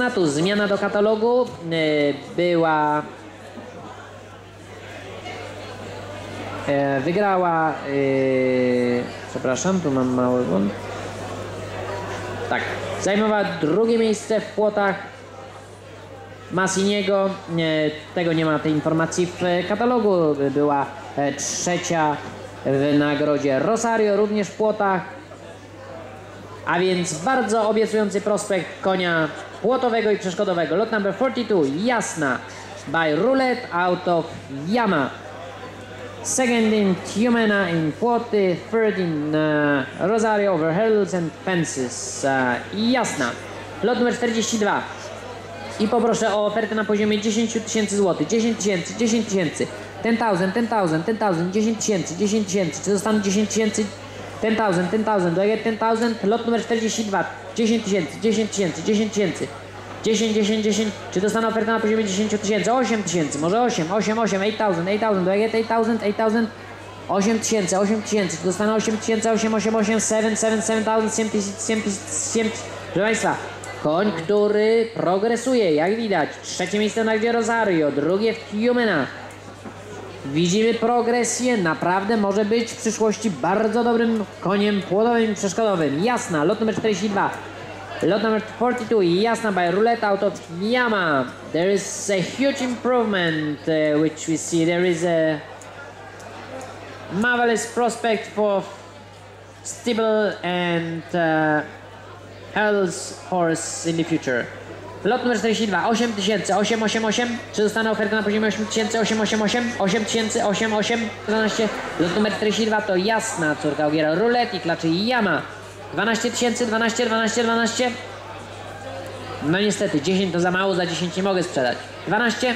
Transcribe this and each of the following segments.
Na tu zmiana do katalogu y, była e, wygrała y, przepraszam, tu mam mały błąd. Tak, zajmowała drugie miejsce w płotach Massiniego, nie, tego nie ma tej informacji w katalogu, była e, trzecia w nagrodzie. Rosario, również w płotach, a więc bardzo obiecujący prospekt konia płotowego i przeszkodowego. Lot number 42, Jasna, by Roulette out of Yama. Second in Tiumena in Płoty, third in uh, Rosario over hurdles and fences. Uh, Jasna. Lot numer 42. I poproszę o ofertę na poziomie 10 tysięcy złotych. 10 tysięcy, 10 tysięcy. 10,000, 10,000, 10,000, 10 tysięcy, 10 tysięcy. Czy dostaną 10 tysięcy? 10,000, 10,000, do I get 10,000? Lot numer 42. 10 tysięcy, 10 tysięcy, 10 tysięcy. 10, 10, 10. Czy dostanę ofertę na poziomie 10 tysięcy? 8 tysięcy, może 8, 8, 8, 8000, 8000, do I get 8000, 8000? 8 tysięcy, 8 tysięcy, czy dostanę 8 tysięcy, 8, 8, 8, 7, 7, 7000, 7 tysięcy, 7 tysięcy, 7 Proszę Państwa, koń, który progresuje, jak widać. Trzecie miejsce na gdzie Rosario, drugie w Humena. Widzimy progresję, naprawdę może być w przyszłości bardzo dobrym koniem płodowym i przeszkodowym. Jasna, lot numer 42. Lot number 42, Jasna by Roulette out of Yama. There is a huge improvement uh, which we see. There is a marvelous prospect for Stibble and uh, Hell's horse in the future. Lot numer 42, 8000, 888. Czy dostanę ofertę na poziomie 8000, 888, 8000, 88, 12. Lot numer 42 to jasna córka Ogiera Rulet i klaczy Yama. 12 tysięcy, 12, 12, 12. No niestety, 10 to za mało, za 10 nie mogę sprzedać. 12.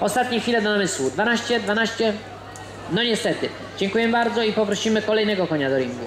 Ostatnie chwile do namysłu. 12, 12. No niestety. Dziękuję bardzo i poprosimy kolejnego konia do ringu.